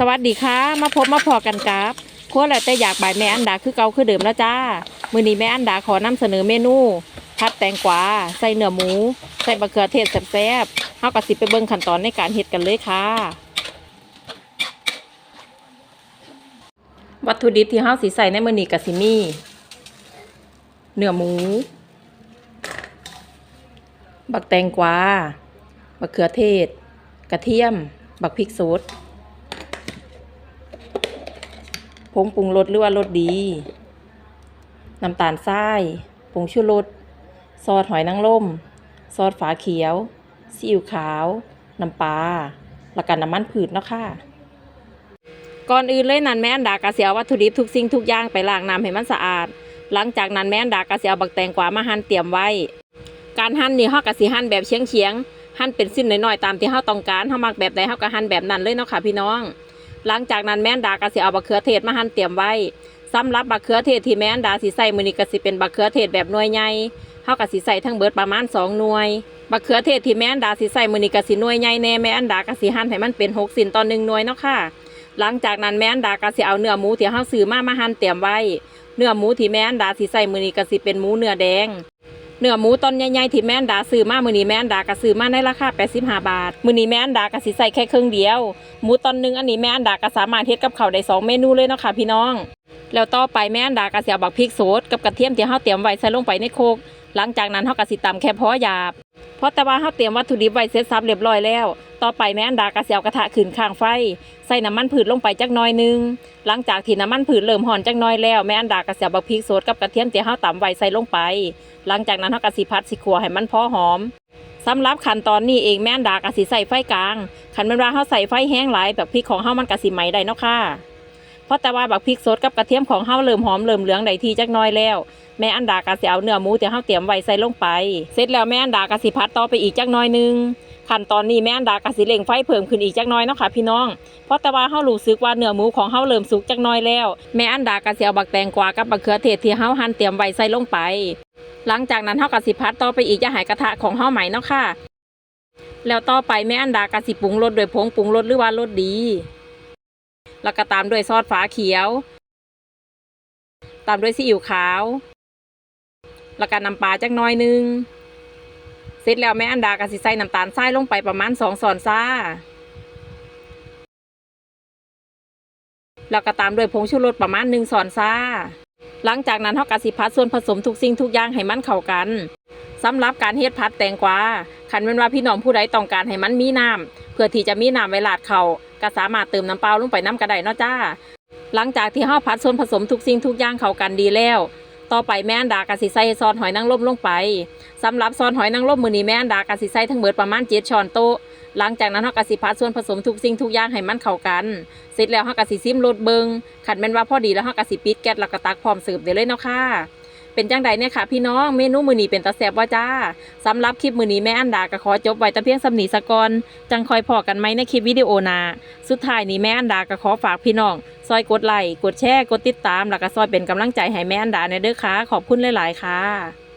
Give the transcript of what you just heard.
สวัสดีค่ะ มาพบมาพอกันกับครัวแล้วแต่อยากบ่ายแม่อันดาคือเก่าคือเดิมแล้วจ้า มื้อนี้แม่อันดาขอนำเสนอเมนูผัดแตงกวาใส่เนื้อหมู ใส่บะเขือเทศแซ่บๆเฮาก็สิไปเบิ่งขั้นตอนในการเฮ็ดกันเลยค่ะ วัตถุดิบที่เฮาสิใส่ในมื้อนี้ก็สิมีเนื้อหมู บักแตงกวาบักเขือเทศ กระเทียม บักพริกสด ผ งปรุงรสหรือว่ารสดี น้ำตาลทรายผงชูรส ซอสหอยนางรม ซอสฝาเขียว ซีอิ๊วขาว น้ำปลา แล้วก็น้ำมันพืชเนาะค่ะ ก่อนอื่นเลยนั่นแม่อันดากะสิเอาวัตถุดิบทุกสิ่งทุกอย่างไปล้างน้ำให้มันสะอาด หลังจากนั้นแม่อันดากะสิเอาบักแตงกวามาหั่นเตรียมไว้ การหั่นนี่เฮาก็สิหั่นแบบเฉียงๆหั่นเป็นสิ้นน้อยๆตามที่เฮาต้องการเฮามักแบบใดเฮาก็หั่นแบบนั้นเลยเนาะค่ะพี่น้อง หลังจากนั้นแม่นดาก็สิเอาบักเขือเทศมาหั่นเตรียมไว้สำหรับบักเขือเทศที่แม่นดาสิใส่มื้อนี้ก็สิเป็นบักเขือเทศแบบหน่วยใหญ่เฮาก็สิใส่ทั้งเบิดประมาณ2หน่วยบักเขือเทศที่แม่นดาสิใส่มื้อนี้ก็สิหน่วยใหญ่แน่แม่นดาก็สิหั่นให้มันเป็น6สิ้นต่อ1หน่วยเนาะค่ะ หลังจากนั้นแม่นดาก็สิเอาเนื้อหมูที่เฮาซื้อมามาหั่นเตรียมไว้ เนื้อหมูที่แม่นดาสิใส่มื้อนี้ก็สิเป็นหมูเนื้อแดง เนื้อหมูตอนใหญ่ๆที่แม่นดาซื้อมามื้อนี้แม่นดาก็ซื้อมาในราคา 85 บาท มื้อนี้แม่นดาก็สิใส่แค่ครึ่งเดียว หมูตอนหนึงอันนี้แม่นดาก็สามารถเฮ็ดกับข้าวได้สองเมนูเลยเนาะค่ะพี่น้อง แล้วต่อไปแม่นดาก็สิเอาบักพริกสดกับกระเทียมที่เฮาเตรียมไว้ใส่ลงไปในโคกหลังจากนั้นเฮาก็สิตำแค่พอหยาบ เพราะแต่ว่าเฮาเตรียมวัตถุดิบไว้เสร็จสับเรียบร้อยแล้ว ต่อไปแม่อันดาก็สิเอากระทะขึ้นข้างไฟ ใส่น้ำมันพืชลงไปจักหน่อยหนึง หลังจากที่น้ำมันพืชเริ่มห่อนจักหน่อยแล้วแม่อันดาก็สิเอาบักพริกสดกับกระเทียมที่เฮาตำไว้ใส่ลงไป หลังจากนั้นเฮาก็สิพัดสิขัวให้มันพอหอมสำหรับขั้นตอนนี้เองแม่อันดาก็สิใส่ไฟกลางคันแม่นว่าเฮาใส่ไฟแห้งหลายแบบพริกของเฮามันก็สิไหมได้เนาะค่ะเพราะแต่ว่าบักพริกสดกับกระเทียมของเฮาเริ่มหอมเริ่มเหลืองได้ทีจักหน้อยแล้ว แม่อันดาก็สิเอาเนื้อหมูที่เฮาเตรียมไว้ใส่ลงไป เสร็จแล้วแม่อันดาก็สิพัดต่อไปอีกจักน้อยหนึงขั้นตอนนี้แม่อันดาก็สิเร่งไฟเพิ่มขึ้นอีกจักน้อยเนาะค่ะพี่น้อง เพราะแต่ว่าเฮารู้สึกว่าเนื้อหมูของเฮาเริ่มสุกจักน้อยแล้ว แม่อันดาก็สิเอาบักแตงกวากับบักเขือเทศที่เฮาหั่นเตรียมไว้ใส่ลงไป หลังจากนั้นเฮาก็สิพัดต่อไปอีกอย่าให้กระทะของเฮาใหม่เนาะค่ะ แล้วต่อไปแม่อันดาก็สิปรุงรสด้วยผงปรุงรสหรือว่ารสดี แล้วก็ตามด้วยซอสฝาเขียว ตามด้วยซีอิ๊วขาว แล้วก็น้ำปลาจักน้อยหนึงเสร็จแล้วแม่อันดาก็สิใส่น้ำตาลทรายลงไปประมาณสองช้อนซ่าแล้วก็ตามด้วยผงชูรสประมาณหนึ่งช้อนซ่าหลังจากนั้นเฮาก็สิพัดส่วนผสมทุกสิ่งทุกอย่างให้มันเข้ากันสำหรับการเฮ็ดผัดแตงกวาคันแม่นว่าพี่น้องผู้ใดต้องการให้มันมีน้ำเพื่อที่จะมีน้ำไว้ราดเขาก็สามารถเติมน้ำเปล่าลงไปน้ำก็ได้เนาะจ้า หลังจากที่เฮาผัดส่วนผสมทุกสิ่งทุกอย่างเข้ากันดีแล้ว ต่อไปแม่อันดากะสิใส่ซอสหอยนางรมลงไปสำหรับซอสหอยนางรมมือนี้แม่อันดากะสิใส่ทั้งเบิดประมาณเจ็ดช้อนโต๊ะหลังจากนั้นเฮากะสิผัดส่วนผสมทุกสิ่งทุกอย่างให้มันเข้ากัน เสร็จแล้วเฮากะสิซิมรสเบิงขันแม่นว่าพอดีแล้วเฮากะสิปิดแก๊สแล้วก็ตักพร้อมเสิร์ฟได้เลยเนาะค่ะ เป็นจังใดเนี่ยค่ะ พี่น้องเมนูมือนีเป็นตาแซบว่าจ้าสำหรับคลิปมือนีแม่อันดาก็ขอจบไว้แต่เพียงสำนีสะกอนจังคอยพอกันไหมในคลิปวิดีโอนาสุดท้ายนี้แม่อันดาก็ขอฝากพี่น้อง ซอยกดไลค์กดแชร์กดติดตามแล้วก็ซอยเป็นกำลังใจให้แม่อันดาในเด้อค่ะขอบคุณหลาย ๆ ค่ะ